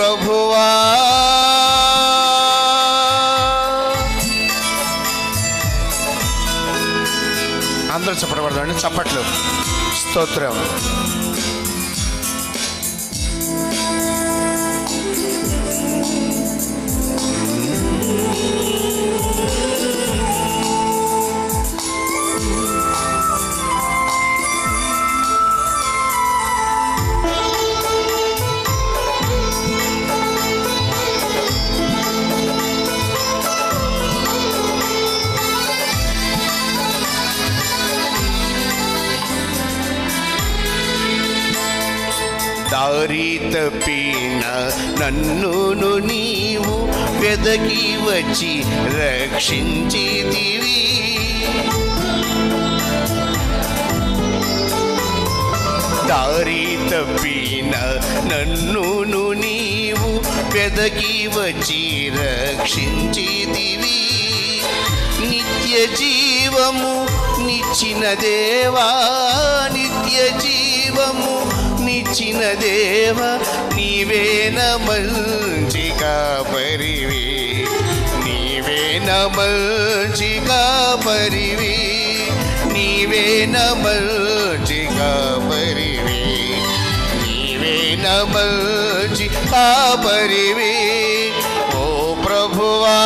ప్రభువా. అందరూ చెప్పబడదండి చప్పట్లు స్తోత్రం. దారి తప్పిన నన్నును నీవు వెదకి వచ్చి రక్షించిదివి దారి తప్పిన నన్నును నీవు వెదకి వచ్చి రక్షించిదివి నిత్య జీవము నిచ్చిన దేవా నిచ్చిన దేవ నీవేన మంచి పరివి నీవేన మంచి పరివి నీవేన మంచి పరివి నీవేన మంచి పరివి ఓ ప్రభువా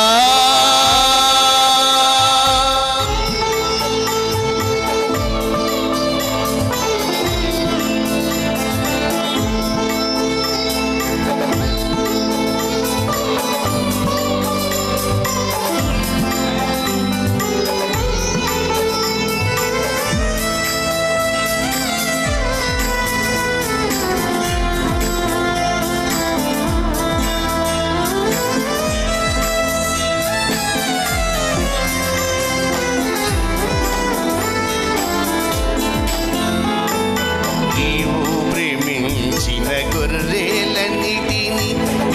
గొర్రెలన్నిటిని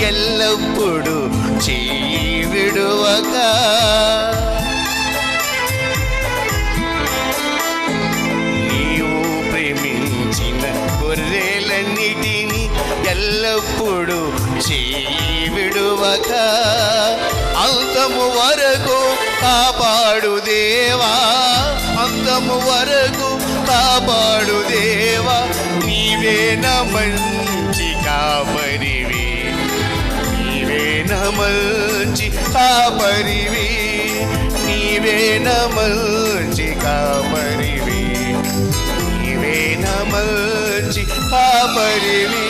ఎల్లప్పుడూ చేయి విడువక నీవు ప్రేమించిన గొర్రెలన్నిటిని ఎల్లప్పుడూ చేయి విడువక అంతము వరకు కాపాడు దేవా అంతము వరకు కాపాడు దేవా నీవే మంచి కాపరివి నీవేన మంచి కాపరివి నీవేన మంచి కాపరివి. నీవేన మంచి కాపరివి